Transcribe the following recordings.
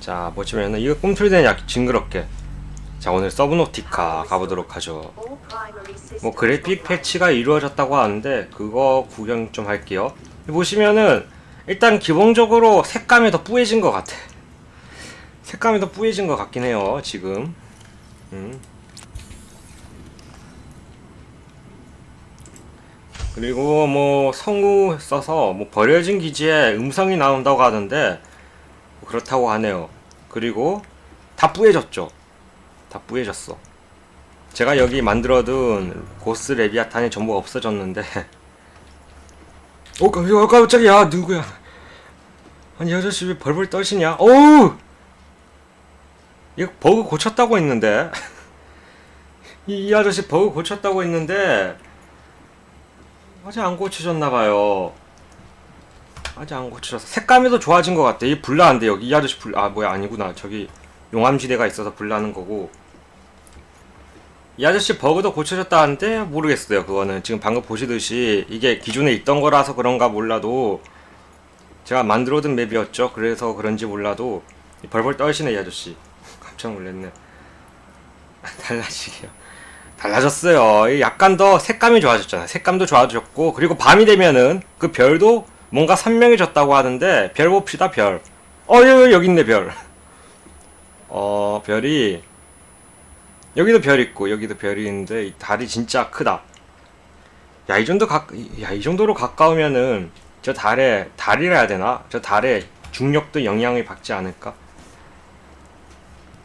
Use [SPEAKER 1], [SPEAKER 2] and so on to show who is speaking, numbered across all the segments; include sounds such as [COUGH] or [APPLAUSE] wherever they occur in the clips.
[SPEAKER 1] 자 보시면은 이거 꿈틀대는 약 징그럽게. 자 오늘 서브노티카 가보도록 하죠. 뭐 그래픽 패치가 이루어졌다고 하는데 그거 구경 좀 할게요. 보시면은 일단 기본적으로 색감이 더 뿌얘진 것 같아. 색감이 더 뿌얘진 것 같긴 해요 지금. 음. 그리고 뭐 성우 써서 뭐 버려진 기지에 음성이 나온다고 하던데 뭐 그렇다고 하네요. 그리고 다 뿌얘졌죠. 다 뿌얘졌어. 제가 여기 만들어둔 고스 레비아탄이 전부 없어졌는데. [LAUGHS] 오 깜짝이야 깜짝이야. 누구야? 아니 이 아저씨 왜 벌벌 떨시냐? 어우! 이거 버그 고쳤다고 했는데. [LAUGHS] 이, 이 아저씨 버그 고쳤다고 했는데. 아직 안 고쳐졌나봐요 아직 안 고쳐졌어 색감이 더 좋아진 것 같아 이 불나는데 여기 이 아저씨 불 아 뭐야 아니구나. 저기 용암지대가 있어서 불나는 거고. 이 아저씨 버그도 고쳐졌다는데 모르겠어요 그거는. 지금 방금 보시듯이 이게 기존에 있던 거라서 그런가 몰라도 제가 만들어둔 맵이었죠. 그래서 그런지 몰라도 벌벌 떨시네 이 아저씨. 깜짝 놀랐네. [LAUGHS] 달라지게요. 달라졌어요. 약간 더 색감이 좋아졌잖아요. 색감도 좋아졌고 그리고 밤이 되면은 그 별도 뭔가 선명해졌다고 하는데 별 봅시다 별 어 여기, 여기 있네 별 어 [LAUGHS] 별이 여기도 별 있고 여기도 별이 있는데 이 달이 진짜 크다. 야 이 정도 가, 야이 정도로 가까우면은 저 달에 달이라 해야 되나? 저 달에 중력도 영향을 받지 않을까?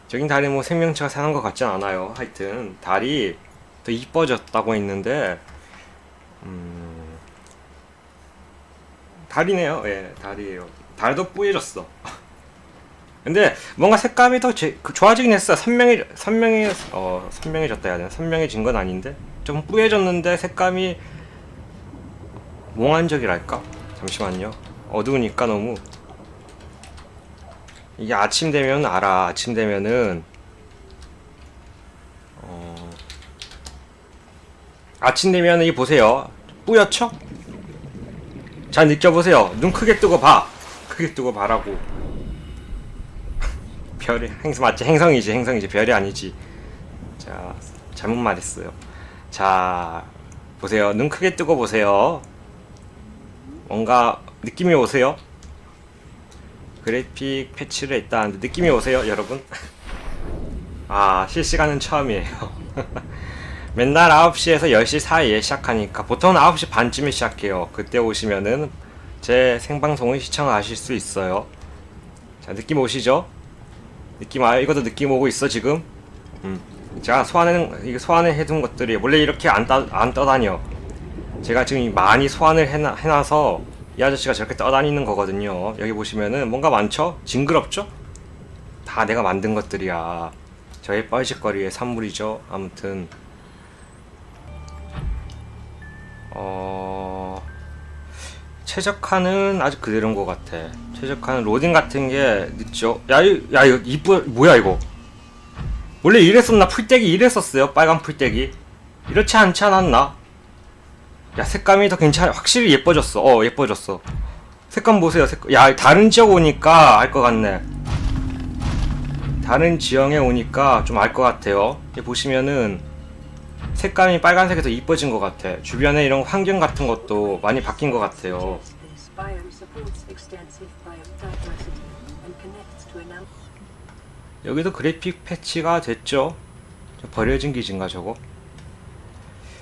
[SPEAKER 1] 저긴 달에 뭐 생명체가 사는 것 같진 않아요. 하여튼 달이 더 이뻐졌다고 했는데 음... 달이네요. 예, 달이에요. 달도 뿌얘졌어. 근데 뭔가 색감이 더 제, 그 좋아지긴 했어. 선명해 선명해 어 선명해졌다 해야 되나? 선명해진 건 아닌데 좀 뿌얘졌는데 색감이 몽환적이랄까? 잠시만요. 어두우니까 너무 이게 아침 되면 알아. 아침 되면은 어 아침 되면은 이 보세요. 뿌옇죠? 잘 느껴보세요. 눈 크게 뜨고 봐. 크게 뜨고 봐라고. [LAUGHS] 별이 행성 맞지? 행성이지 행성이지 별이 아니지 자 잘못 말했어요 자 보세요 눈 크게 뜨고 보세요 뭔가 느낌이 오세요? 그래픽 패치를 했다는데 느낌이 오세요 여러분? [LAUGHS] 아 실시간은 처음이에요 [LAUGHS] 맨날 9시에서 10시 사이에 시작하니까 보통 9시 반쯤에 시작해요 그때 오시면은 제 생방송을 시청하실 수 있어요 자 느낌 오시죠? 느낌 와요? 이것도 느낌 오고 있어 지금? 음. 제가 소환은 이게 소환을 해둔 것들이 원래 이렇게 안, 따, 안 떠다녀 제가 지금 많이 소환을 해놔, 해놔서 이 아저씨가 저렇게 떠다니는 거거든요 여기 보시면은 뭔가 많죠? 징그럽죠? 다 내가 만든 것들이야 저의 뻘짓거리의 산물이죠 아무튼 어... 최적화는 아직 그대로인 것 같아. 최적화는 로딩 같은 게 늦죠. 야, 이, 야 이거 이쁘 뭐야 이거? 원래 이랬었나? 풀떼기 이랬었어요. 빨간 풀떼기. 이렇지 않지 않았나? 야 색감이 더 괜찮아 확실히 예뻐졌어. 어 예뻐졌어. 색감 보세요. 색감. 야 다른 지역 오니까 알 것 같네. 다른 지형에 오니까 좀 알 것 같아요. 보시면은 색감이 빨간색에서 이뻐진 것 같아. 주변에 이런 환경 같은 것도 많이 바뀐 것 같아요. 여기도 그래픽 패치가 됐죠? 버려진 기지인가 저거?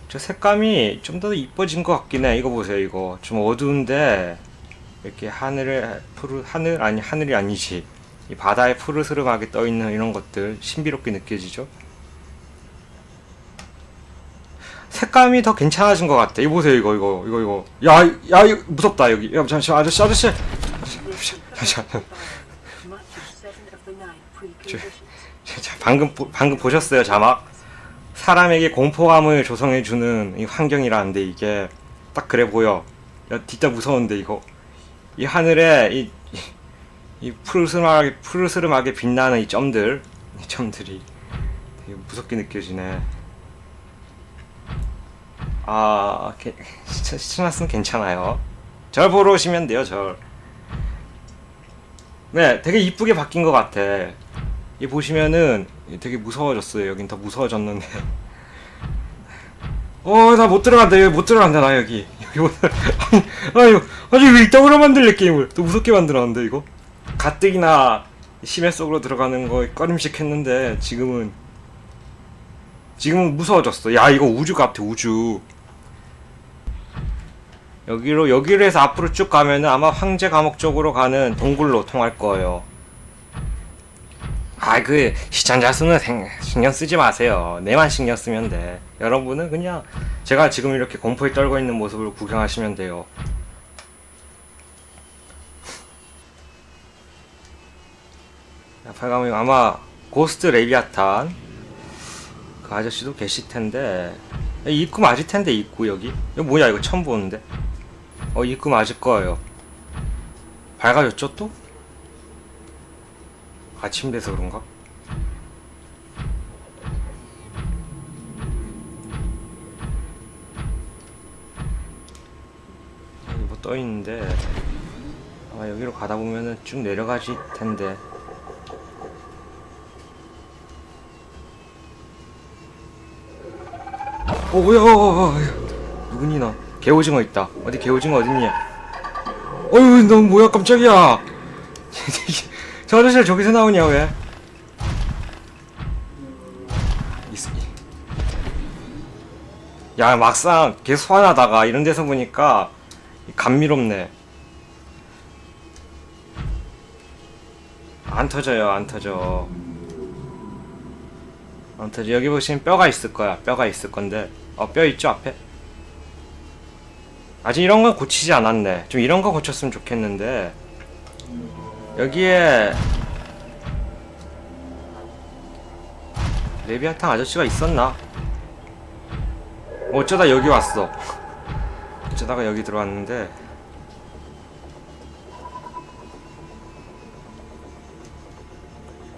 [SPEAKER 1] 저 색감이 좀 더 이뻐진 것 같긴 해. 이거 보세요 이거. 좀 어두운데 이렇게 하늘에 푸르 하늘 아니 하늘이 아니지. 이 바다에 푸르스름하게 떠 있는 이런 것들 신비롭게 느껴지죠 색감이 더 괜찮아진 것 같아. 이거 보세요, 이거, 이거, 이거, 이거. 야, 야, 이거 무섭다, 여기. 야, 잠시만, 아저씨, 아저씨. 잠시만. 자, 방금, 방금 보셨어요, 자막? 사람에게 공포감을 조성해주는 이 환경이라는데, 이게. 딱 그래 보여. 야, 진짜 무서운데, 이거. 이 하늘에, 이, 이 푸르스름하게, 푸르스름하게 빛나는 이 점들. 이 점들이 되게 무섭게 느껴지네. 아 시청났으면 괜찮아요 절 보러 오시면 돼요 절 네, 되게 이쁘게 바뀐 것 같아. 이 보시면은 되게 무서워졌어요. 여긴 더 무서워졌는데. [LAUGHS] 어, 나 못 들어간다. 여기 못 들어간다. 나 여기. 여기 못. 아니, [LAUGHS] 아유, 아니 왜 이따구로 만들래 게임을? 또 무섭게 만들었는데 이거. 가뜩이나 심해 속으로 들어가는 거 꺼림씩 했는데 지금은 지금은 무서워졌어. 야, 이거 우주 같아. 우주. 여기로 여기로 해서 앞으로 쭉 가면은 아마 황제 감옥 쪽으로 가는 동굴로 통할 거예요. 아, 그 시청자 수는 생- 신경 쓰지 마세요. 내만 신경 쓰면 돼. 여러분은 그냥 제가 지금 이렇게 공포에 떨고 있는 모습을 구경하시면 돼요. 팔가면 아마 고스트 레비아탄 그 아저씨도 계실 텐데. 입구 맞을 텐데 입구 여기? 이거 뭐야 이거 처음 보는데? 어 입구 맞을 거예요. 밝아졌죠 또? 아침 돼서 그런가? 여기 뭐 떠있는데. 아마 여기로 가다 보면은 쭉 내려가질 텐데 어 뭐야 어, 어, 어, 누구니 너? 개오징어 있다. 어디 개오징어 어딨냐 어휴 너 뭐야 깜짝이야. [LAUGHS] 저 아저씨가 저기서 나오냐 왜? 있- 야 막상 계속 소환하다가 이런 데서 보니까 감미롭네. 안 터져요 안 터져. 안 터져 여기 보시면 뼈가 있을 거야 뼈가 있을 건데 어 뼈 있죠 앞에? 아직 이런 건 고치지 않았네. 좀 이런 거 고쳤으면 좋겠는데. 여기에 레비아탕 아저씨가 있었나? 어쩌다 여기 왔어. 어쩌다가 여기 들어왔는데.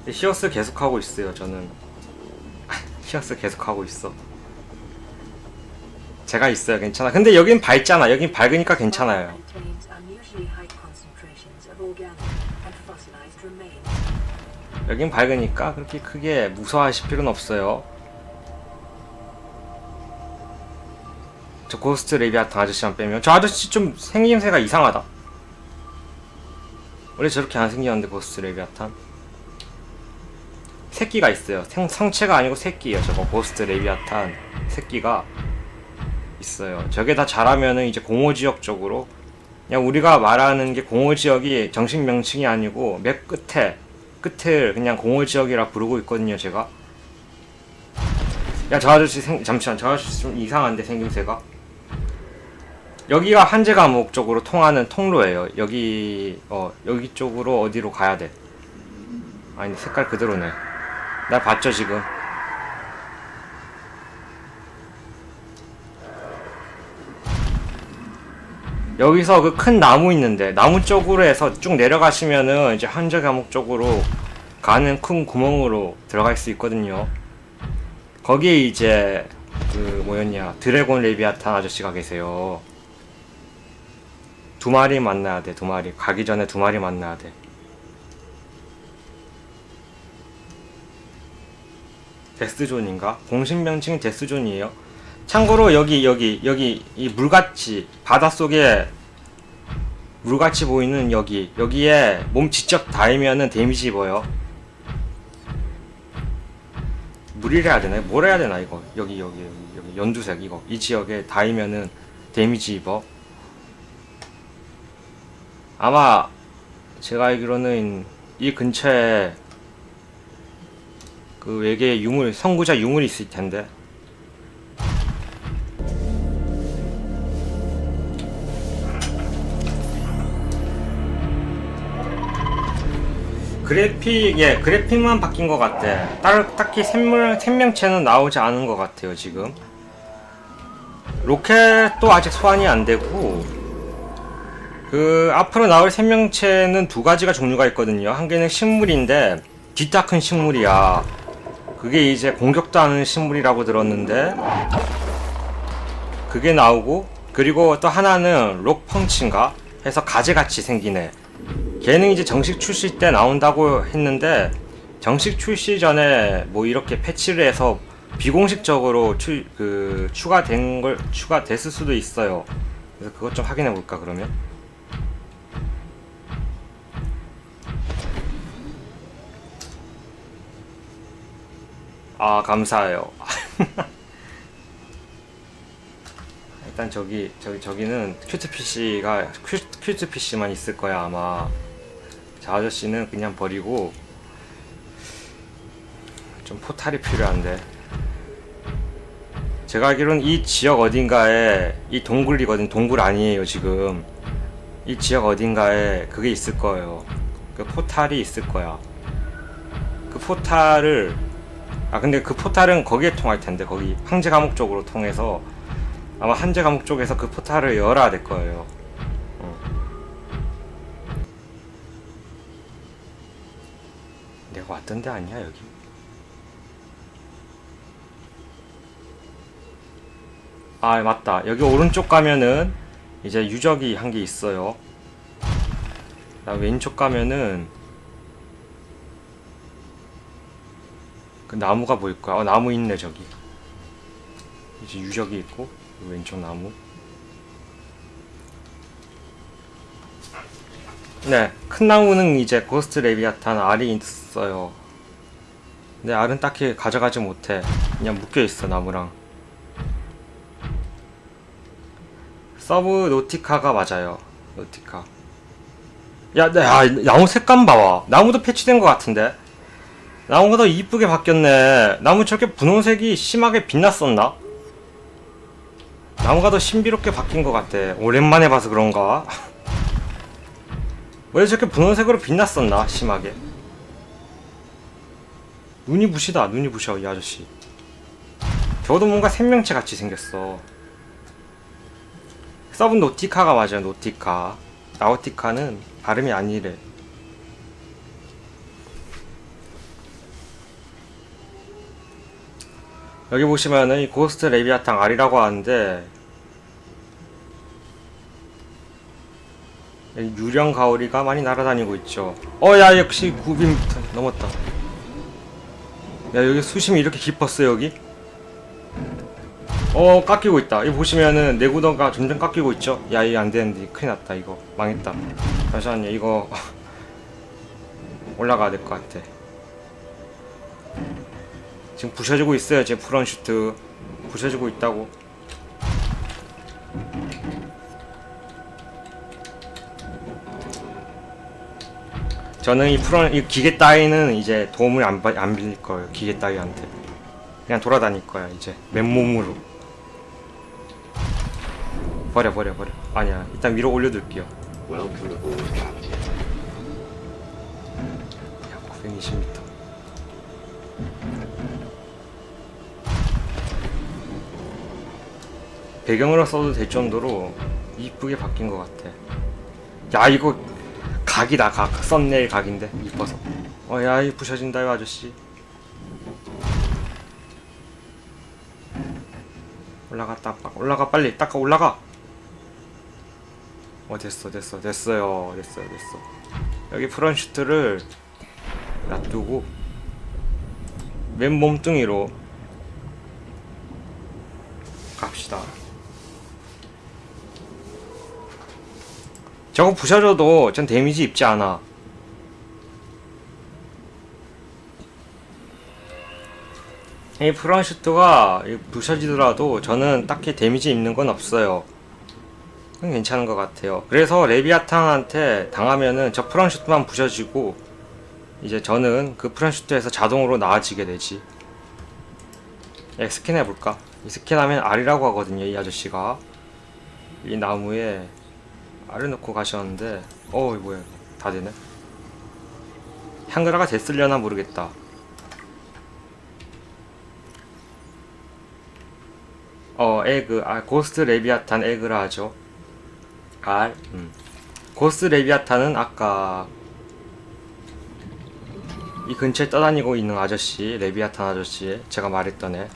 [SPEAKER 1] 히어스 계속하고 있어요 저는. [LAUGHS] 히어스 계속하고 있어 제가 있어요. 괜찮아. 근데 여긴 밝잖아. 여긴 밝으니까 괜찮아요. 여긴 밝으니까 그렇게 크게 무서워하실 필요는 없어요. 저 고스트 레비아탄 아저씨만 빼면. 저 아저씨 좀 생김새가 이상하다. 원래 저렇게 안 생겼는데 고스트 레비아탄 새끼가 있어요. 생, 성체가 아니고 새끼예요 저거. 고스트 레비아탄 새끼가 있어요. 저게 다 자라면은 이제 공허지역 쪽으로. 그냥 우리가 말하는 게 공허지역이 정식 명칭이 아니고 맨 끝에 끝을 그냥 공허지역이라 부르고 있거든요 제가. 야 저 아저씨 생, 잠시만 저 아저씨 좀 이상한데 생김새가. 여기가 한제 감옥 쪽으로 통하는 통로예요. 여기 어 여기 쪽으로 어디로 가야 돼? 아니 색깔 그대로네. 날 봤죠 지금 여기서 그 큰 나무 있는데 나무 쪽으로 해서 쭉 내려가시면은 이제 한제 감옥 쪽으로 가는 큰 구멍으로 들어갈 수 있거든요. 거기에 이제 그 뭐였냐 드래곤 레비아탄 아저씨가 계세요. 두 마리 만나야 돼. 두 마리 가기 전에 두 마리 만나야 돼. 데스존인가? 공식 명칭은 데스존이에요. 참고로 여기 여기 여기 이 물같이 바닷속에 물같이 보이는 여기 여기에 몸 직접 닿으면은 데미지 입어요. 물이라 해야 되나? 뭘 해야 되나 이거? 여기 여기 여기, 여기 연두색 이거. 이 지역에 닿으면은 데미지 입어. 아마 제가 알기로는 이 근처에 그 외계의 유물 선구자 유물이 있을 텐데 그래픽 예 그래픽만 바뀐 것 같아. 따로 딱히 생물 생명체는 나오지 않은 것 같아요 지금. 로켓도 아직 소환이 안 되고 그 앞으로 나올 생명체는 두 가지가 종류가 있거든요. 한 개는 식물인데 뒤따 큰 식물이야. 그게 이제 공격도 하는 식물이라고 들었는데 그게 나오고 그리고 또 하나는 록펑치인가? 해서 가지같이 생기네 걔는 이제 정식 출시 때 나온다고 했는데 정식 출시 전에 뭐 이렇게 패치를 해서 비공식적으로 추, 그 추가된 걸 추가됐을 수도 있어요. 그래서 그것 좀 확인해 볼까 그러면. 아 감사해요. [LAUGHS] 일단 저기 저기 저기는 큐트 PC가 큐트 PC만 있을 거야 아마. 저 아저씨는 그냥 버리고 좀 포탈이 필요한데. 제가 알기로는 이 지역 어딘가에 이 동굴이거든 동굴 아니에요 지금. 이 지역 어딘가에 그게 있을 거예요. 그 포탈이 있을 거야. 그 포탈을 아 근데 그 포탈은 거기에 통할 텐데 거기 황제 감옥 쪽으로 통해서 아마 한제 감옥 쪽에서 그 포탈을 열어야 될 거예요 왔던 데 아니야 여기? 아 맞다. 여기 오른쪽 가면은 이제 유적이 한개 있어요. 나 왼쪽 가면은 그 나무가 보일 거야. 어 나무 있네 저기. 이제 유적이 있고 왼쪽 나무 네 큰 나무는 이제 고스트 레비아탄 알이 있어요 근데 알은 딱히 가져가지 못해 그냥 묶여 있어 나무랑 서브 노티카가 맞아요. 노티카. 야, 나, 야, 나무 색감 봐봐. 나무도 패치된 것 같은데. 나무가 더 이쁘게 바뀌었네. 나무 저렇게 분홍색이 심하게 빛났었나? 나무가 더 신비롭게 바뀐 것 같아. 오랜만에 봐서 그런가? [LAUGHS] 왜 저렇게 분홍색으로 빛났었나? 심하게. 눈이 부시다. 눈이 부셔, 이 아저씨. 저도 뭔가 생명체 같이 생겼어. 서브 노티카가 맞아요 노티카 나우티카는 발음이 아니래 여기 보시면은 이 고스트 레비아탕 알이라고 하는데 유령 가오리가 많이 날아다니고 있죠. 어 야 역시 9빔 넘었다. 야 여기 수심이 이렇게 깊었어 여기? 어 깎이고 있다. 이거 보시면은 내구도가 점점 깎이고 있죠? 야 이거 안되는데 큰일 났다 이거. 망했다. 잠시만요 이거 [LAUGHS] 올라가야 될 것 같아. 지금 부셔지고 있어요 제 프런슈트. 부셔지고 있다고 저는 이 프런 이 기계 따위는 이제 도움을 안, 받- 안 빌릴 거예요 기계 따위한테. 그냥 돌아다닐 거야 이제. 맨몸으로. 버려 버려 버려. 아니야 일단 위로 올려둘게요.
[SPEAKER 2] Welcome aboard, Captain.
[SPEAKER 1] 약 920m 배경으로 써도 될 정도로 이쁘게 바뀐 것 같아. 야 이거 각이다 각 썸네일 각인데. 이뻐서. 어야 이 부셔진다 이 아저씨. 올라가 딱 올라가 빨리. 닦아 올라가. 어 됐어 됐어. 됐어요. 됐어요 됐어. 여기 프런슈트를 놔두고 맨 몸뚱이로 갑시다 저거 부셔져도 전 데미지 입지 않아 이 프런슈트가 부셔지더라도 저는 딱히 데미지 입는 건 없어요 괜찮은 것 같아요. 그래서 레비아탕한테 당하면은 저 프런슈트만 부셔지고 이제 저는 그 프런슈트에서 자동으로 나아지게 되지. 예, 스캔해볼까? 이 스캔하면 알이라고 하거든요, 이 아저씨가. 이 나무에 알을 넣고 가셨는데, 어우, 뭐야. 다 되네. 향그라가 됐으려나 모르겠다. 어, 에그, 아, 고스트 레비아탄 에그라 하죠. 알, 음. 고스 레비아탄은 아까 이 근처에 떠다니고 있는 아저씨, 레비아탄 아저씨, 제가 말했던 애.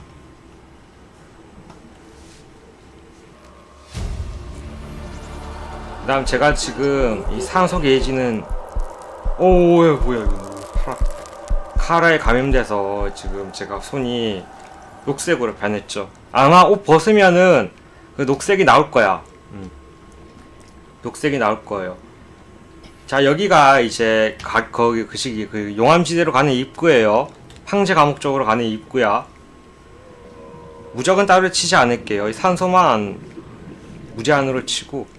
[SPEAKER 1] 다음 제가 지금 이 상속 예지는 오, 야, 뭐야, 이거. 카라. 카라에 감염돼서 지금 제가 손이 녹색으로 변했죠. 아마 옷 벗으면은 그 녹색이 나올 거야. 음. 녹색이 나올 거예요. 자, 여기가 이제 가, 거기 그 시기 그 용암지대로 가는 입구예요. 황제 감옥 쪽으로 가는 입구야. 무적은 따로 치지 않을게요. 이 산소만 무제한으로 치고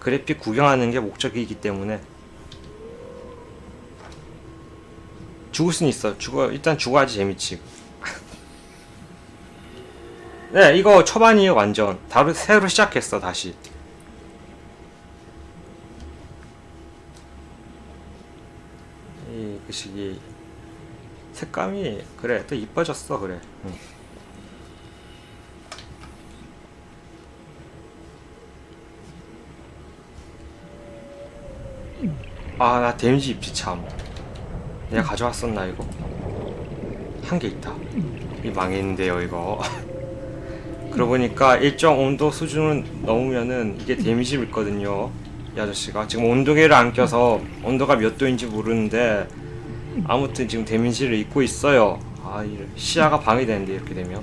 [SPEAKER 1] 그래픽 구경하는 게 목적이기 때문에 죽을 수는 있어. 죽어 일단 죽어야지 재밌지. [LAUGHS] 네, 이거 초반이에요 완전. 다로 새로 시작했어 다시. 이 그 시기 색감이 그래 또 이뻐졌어 그래. 응. 아, 나 데미지 입지 참. 내가 가져왔었나 이거? 한 개 있다. 이 망했는데요 이거. [LAUGHS] 그러고 보니까 일정 온도 수준을 넘으면은 이게 데미지 입거든요. 이 아저씨가 지금 온도계를 안 껴서 온도가 몇 도인지 모르는데 아무튼 지금 데미지를 입고 있어요. 아, 이 시야가 방해되는데 이렇게 되면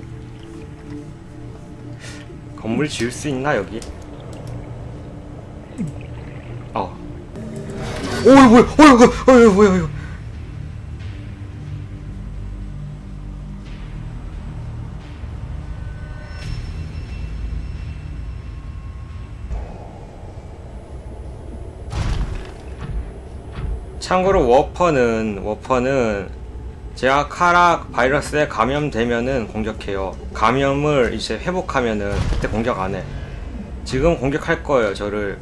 [SPEAKER 1] 건물 지을 수 있나 여기? 오 이거 뭐야? 어 이거 어 이거 뭐야 이거? 참고로 워퍼는 워퍼는 제가 카라 바이러스에 감염되면은 공격해요. 감염을 이제 회복하면은 그때 공격 안 해. 지금 공격할 거예요. 저를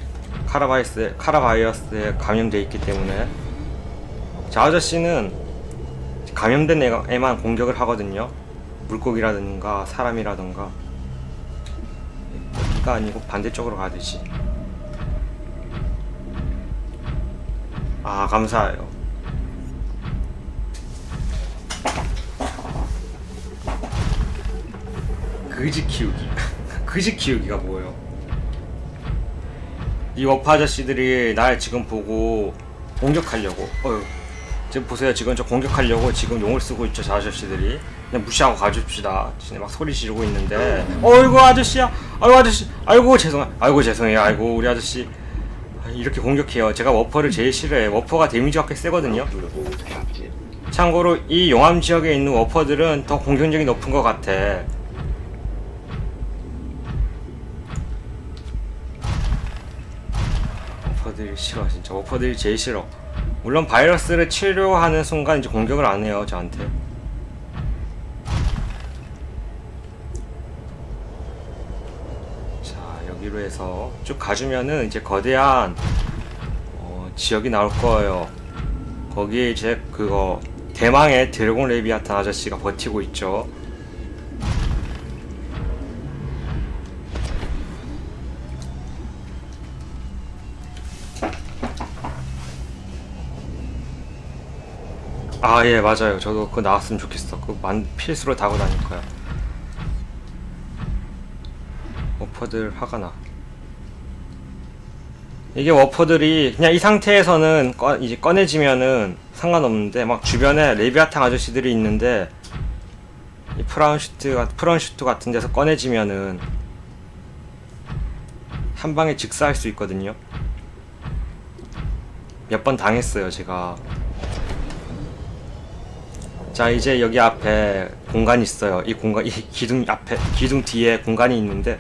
[SPEAKER 1] 카라 바이러스 카라 바이러스에 감염돼 있기 때문에. 저 아저씨는 감염된 애만 공격을 하거든요. 물고기라든가 사람이라든가. 여기가 아니고 반대쪽으로 가야 되지. 아 감사해요. 그지 키우기. [LAUGHS] 그지 키우기가 뭐예요? 이 워파 아저씨들이 날 지금 보고 공격하려고. 어휴. 지금 보세요. 지금 저 공격하려고 지금 용을 쓰고 있죠. 저 아저씨들이. 그냥 무시하고 가줍시다. 진짜 막 소리 지르고 있는데. 어이구 아저씨야. 아이고 아저씨. 아이고 죄송. 아이고 죄송해요. 아이고 우리 아저씨. 아, 이렇게 공격해요. 제가 워퍼를 제일 싫어해. 워퍼가 데미지가 꽤 세거든요. 참고로 이 용암 지역에 있는 워퍼들은 더 공격력이 높은 것 같아. 워퍼들이 싫어 진짜 워퍼들이 제일 싫어. 물론 바이러스를 치료하는 순간 이제 공격을 안 해요 저한테. 자 여기로 해서 쭉 가주면은 이제 거대한 어, 지역이 나올 거예요. 거기에 이제 그거 대망의 드래곤 레비아탄 아저씨가 버티고 있죠. 아, 예, 맞아요. 저도 그거 나왔으면 좋겠어. 그거 만, 필수로 타고 다닐 거야. 워퍼들 화가 나. 이게 워퍼들이 그냥 이 상태에서는 꺼, 이제 꺼내지면은 상관없는데 막 주변에 레비아탕 아저씨들이 있는데 이 프라운슈트 같- 프런슈트 같은 데서 꺼내지면은 한 방에 직사할 수 있거든요. 몇 번 당했어요, 제가. 자, 이제 여기 앞에 공간이 있어요. 이 공간, 이 기둥 앞에, 기둥 뒤에 공간이 있는데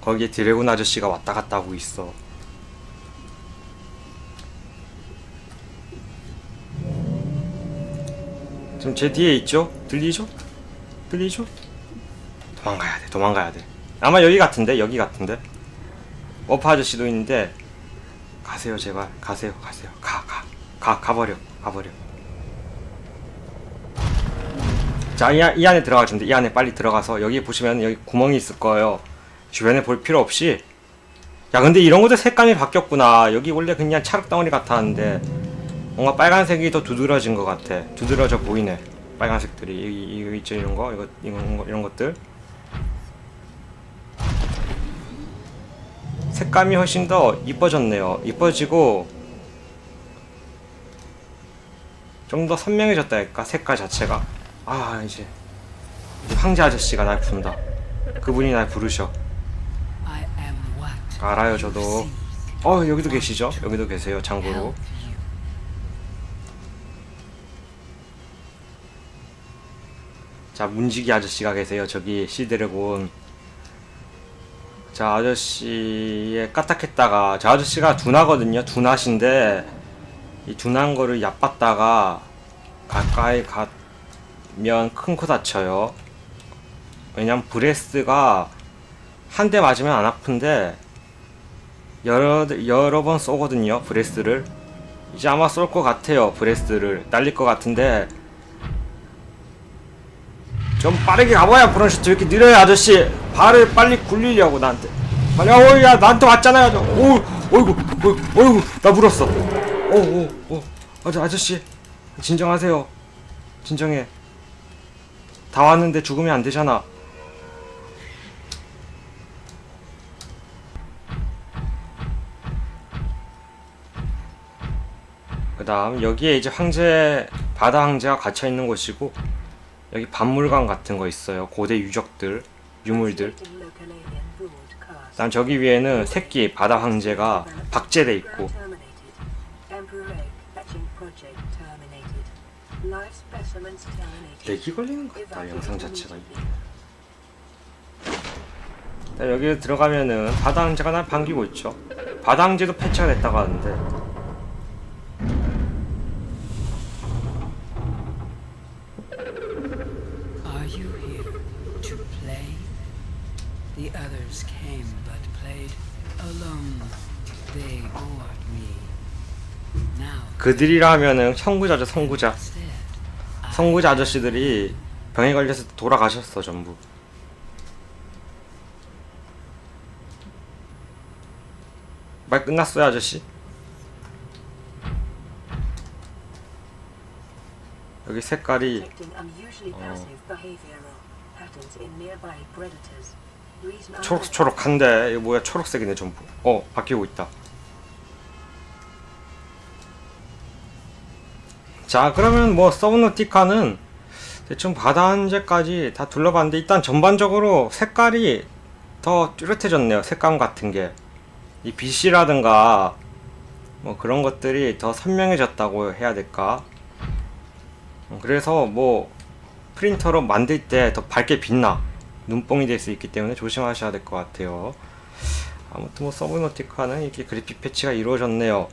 [SPEAKER 1] 거기에 드래곤 아저씨가 왔다 갔다 하고 있어. 지금 제 뒤에 있죠? 들리죠? 들리죠? 도망가야 돼, 도망가야 돼. 아마 여기 같은데, 여기 같은데. 워프 아저씨도 있는데 가세요, 제발. 가세요, 가세요. 가, 가, 가, 가버려, 가버려. 자, 이, 안- 이 안에 들어가주면 돼. 이 안에 빨리 들어가서 여기 보시면 여기 구멍이 있을 거예요. 주변에 볼 필요 없이. 야, 근데 이런 것도 색감이 바뀌었구나. 여기 원래 그냥 찰흙덩어리 같았는데 뭔가 빨간색이 더 두드러진 것 같아. 두드러져 보이네. 빨간색들이 이, 이거 있죠 이런 거, 이거 이런 거 이런 것들. 색감이 훨씬 더 이뻐졌네요. 이뻐지고 좀 더 선명해졌다 할까 색깔 자체가 아 이제 황제 아저씨가 날 부른다. 그분이 날 부르셔. 알아요 저도. 어 여기도 계시죠? 여기도 계세요 참고로. 자 문지기 아저씨가 계세요. 저기 시드래곤 자 아저씨의 까딱했다가 저 아저씨가 둔하거든요. 둔하신데 이 둔한 거를 얕봤다가 가까이 가 면 큰 코 다쳐요. 왜냐면 브레스가 한 대 맞으면 안 아픈데 여러 여러 번 쏘거든요 브레스를. 이제 아마 쏠 것 같아요 브레스를. 날릴 것 같은데 좀 빠르게 가봐야 브런슈트 왜 이렇게 느려요 아저씨. 발을 빨리 굴리려고 나한테. 빨리 어우 야 나한테 왔잖아요 저. 오 어이구 어이구 어이구 나 물었어. 오오오. 아저 아저씨. 진정하세요. 진정해 다 왔는데 죽으면 안 되잖아 그 다음 여기에 이제 황제 바다 황제가 갇혀 있는 곳이고 여기 박물관 같은 거 있어요 고대 유적들 유물들
[SPEAKER 3] broadcast.
[SPEAKER 1] 그다음 저기 위에는 새끼 바다 황제가 박제돼 있고 렉이 걸리는 것 같다 영상 자체가. 자, 여기 들어가면은 바다 황제가 날 반기고 있죠 바다 황제도 패치가 됐다고 하는데
[SPEAKER 4] Are you here to play? The others came but played alone. They bored me. Now
[SPEAKER 1] 그들이라 하면은 성구자죠 성구자 성구자 아저씨들이 병에 걸려서 돌아가셨어 전부 말 끝났어요 아저씨 여기 색깔이 Oh.
[SPEAKER 3] Reason
[SPEAKER 1] 초록초록한데 이거 뭐야 초록색이네 전부 어 바뀌고 있다 자 그러면 뭐 서브노티카는 대충 바다 한제까지 다 둘러봤는데 일단 전반적으로 색깔이 더 뚜렷해졌네요 색감 같은 게 이 빛이라든가 뭐 그런 것들이 더 선명해졌다고 해야 될까 어, 그래서 뭐 프린터로 만들 때 더 밝게 빛나 눈뽕이 될 수 있기 때문에 조심하셔야 될 것 같아요. 아무튼 뭐 서브노티카는 이렇게 그래픽 패치가 이루어졌네요.